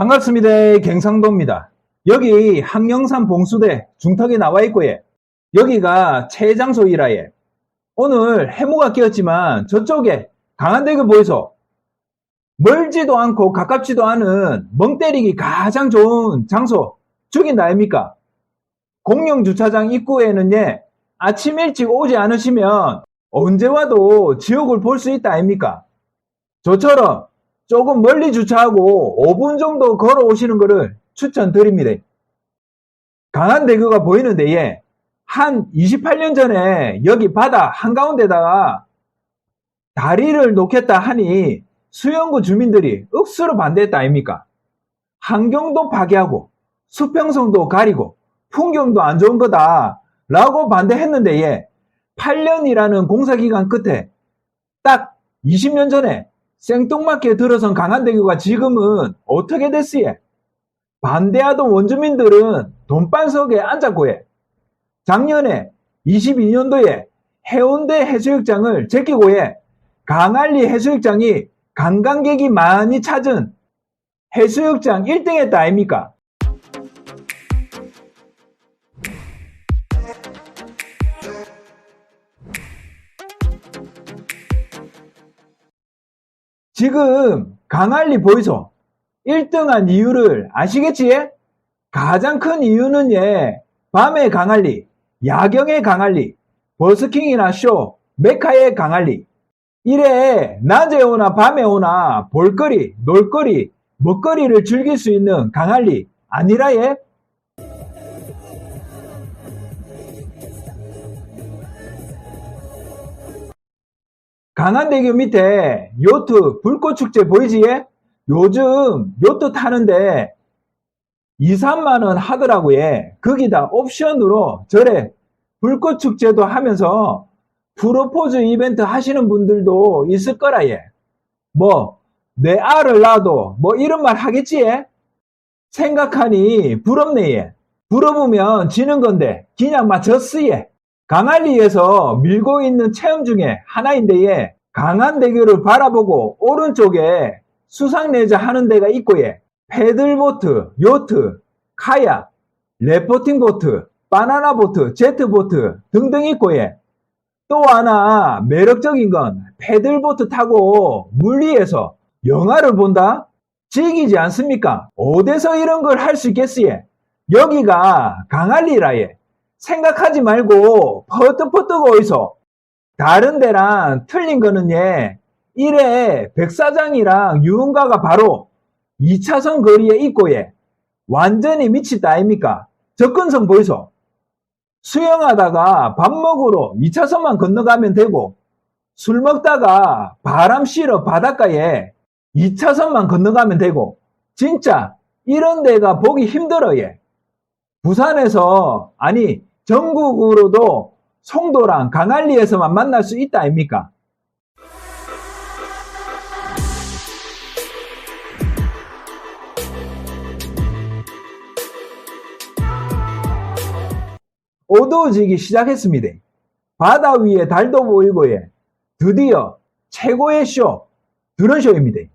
반갑습니다. 경상도입니다. 여기 항영산 봉수대 중턱에 나와 있고 예. 여기가 최장소이라 예. 오늘 해무가 끼었지만 저쪽에 강한대교 보이소. 멀지도 않고 가깝지도 않은 멍 때리기 가장 좋은 장소 저긴다 아닙니까? 공영 주차장 입구에는 예, 아침 일찍 오지 않으시면 언제 와도 지옥을 볼 수 있다 아닙니까? 저처럼 조금 멀리 주차하고 5분 정도 걸어 오시는 것을 추천드립니다. 강한 대교가 보이는데 예, 한 28년 전에 여기 바다 한가운데다가 다리를 놓겠다 하니 수영구 주민들이 억수로 반대했다 아닙니까? 환경도 파괴하고 수평성도 가리고 풍경도 안 좋은 거다 라고 반대했는데 예, 8년이라는 공사기간 끝에 딱 20년 전에 생뚱맞게 들어선 강한대교가 지금은 어떻게 됐으예? 반대하던 원주민들은 돈반석에 앉았고 예. 작년에 22년도에 해운대 해수욕장을 제끼고 예. 강안리 해수욕장이 관광객이 많이 찾은 해수욕장 1등 했다 아닙니까? 지금 강한리 보이소 1등한 이유를 아시겠지? 가장 큰 이유는 예, 밤에 강한리, 야경의 강한리, 버스킹이나 쇼, 메카의 강한리. 이래 낮에 오나 밤에 오나 볼거리, 놀거리, 먹거리를 즐길 수 있는 강한리 아니라 예? 강한대교 밑에 요트 불꽃축제 보이지? 요즘 요트 타는데 2, 3만원 하더라고 요. 거기다 옵션으로 저래 불꽃축제도 하면서 프로포즈 이벤트 하시는 분들도 있을 거라 예. 뭐, 내 알을 낳아도 뭐 이런 말 하겠지 예? 생각하니 부럽네 예. 부러우면 지는 건데 그냥 맞췄어 예. 강한리에서 밀고 있는 체험 중에 하나인데 예. 강한대교를 바라보고 오른쪽에 수상레저 하는 데가 있고 예. 패들보트, 요트, 카약, 레포팅보트, 바나나보트, 제트보트 등등 있고 예. 또 하나 매력적인 건 패들보트 타고 물 위에서 영화를 본다? 즐기지 않습니까? 어디서 이런 걸 할 수 있겠어요? 여기가 강한리라예. 생각하지 말고 퍼뜩퍼뜩 어디서 다른 데랑 틀린 거는 예. 이래 백사장이랑 유흥가가 바로 2차선 거리에 있고 예. 완전히 미치다 아닙니까? 접근성 보이소? 수영하다가 밥 먹으러 2차선만 건너가면 되고 술 먹다가 바람 쐬러 바닷가에 2차선만 건너가면 되고 진짜 이런 데가 보기 힘들어 예. 부산에서 아니 전국으로도 송도랑 강한리에서만 만날 수 있다 아닙니까? 어두워지기 시작했습니다. 바다 위에 달도 보이고 예. 드디어 최고의 쇼 드론쇼입니다.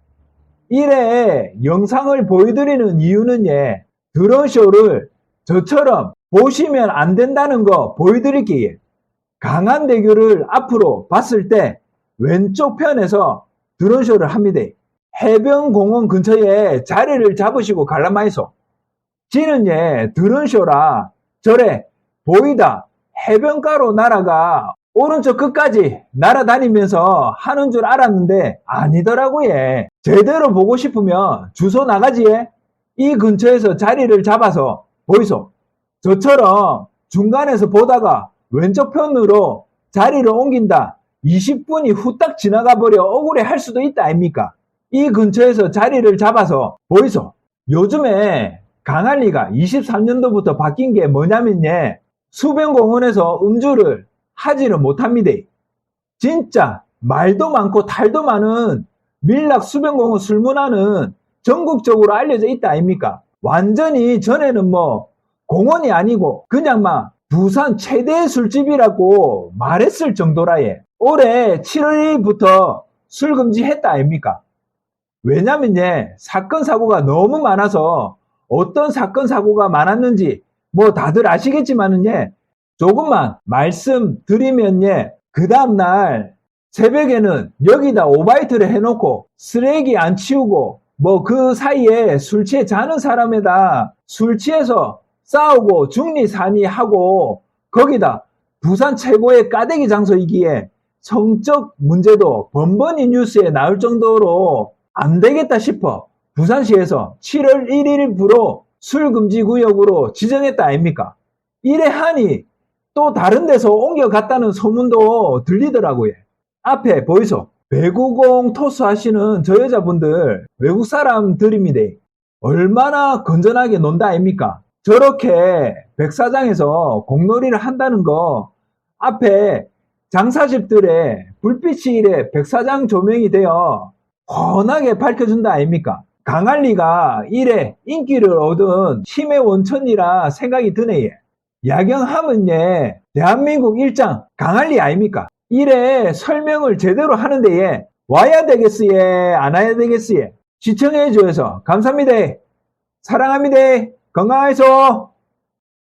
이래 영상을 보여드리는 이유는 예. 드론쇼를 저처럼 보시면 안 된다는 거 보여드릴게요. 강한 대교를 앞으로 봤을 때 왼쪽 편에서 드론쇼를 합니다. 해변공원 근처에 자리를 잡으시고 갈라마이소. 지는 예, 드론쇼라 저래 보이다 해변가로 날아가 오른쪽 끝까지 날아다니면서 하는 줄 알았는데 아니더라고요. 제대로 보고 싶으면 주소 나가지에 이 근처에서 자리를 잡아서 보이소. 저처럼 중간에서 보다가 왼쪽 편으로 자리를 옮긴다. 20분이 후딱 지나가 버려 억울해 할 수도 있다 아닙니까? 이 근처에서 자리를 잡아서 보이소. 요즘에 강한리가 23년도부터 바뀐 게 뭐냐면 예. 수변공원에서 음주를 하지는 못합니다. 진짜 말도 많고 탈도 많은 밀락 수변공원 술문화는 전국적으로 알려져 있다 아닙니까? 완전히 전에는 뭐 공원이 아니고 그냥 막 부산 최대의 술집이라고 말했을 정도라 예. 올해 7월부터 술 금지했다 아닙니까? 왜냐면 예, 사건 사고가 너무 많아서 어떤 사건 사고가 많았는지 뭐 다들 아시겠지만은 예, 조금만 말씀드리면 예, 그 다음날 새벽에는 여기다 오바이트를 해놓고 쓰레기 안 치우고 뭐 그 사이에 술 취해 자는 사람에다 술 취해서 싸우고 중리산이 하고 거기다 부산 최고의 까대기 장소이기에 성적 문제도 번번이 뉴스에 나올 정도로 안 되겠다 싶어 부산시에서 7월 1일부로 술 금지 구역으로 지정했다 아닙니까? 이래 하니 또 다른 데서 옮겨갔다는 소문도 들리더라고요. 앞에 보이소. 배구공 토스 하시는 저 여자분들 외국 사람들입니다. 얼마나 건전하게 논다 아닙니까? 저렇게 백사장에서 공놀이를 한다는 거 앞에 장사집들의 불빛이 이래 백사장 조명이 되어 훤하게 밝혀준다 아닙니까? 강할리가 이래 인기를 얻은 힘의 원천이라 생각이 드네 예. 야경하면 예, 대한민국 일장 강할리 아닙니까? 이래 설명을 제대로 하는데 예, 와야 되겠어 예, 안 와야 되겠어 예. 시청해 주셔서 감사합니다. 사랑합니다. 건강하소.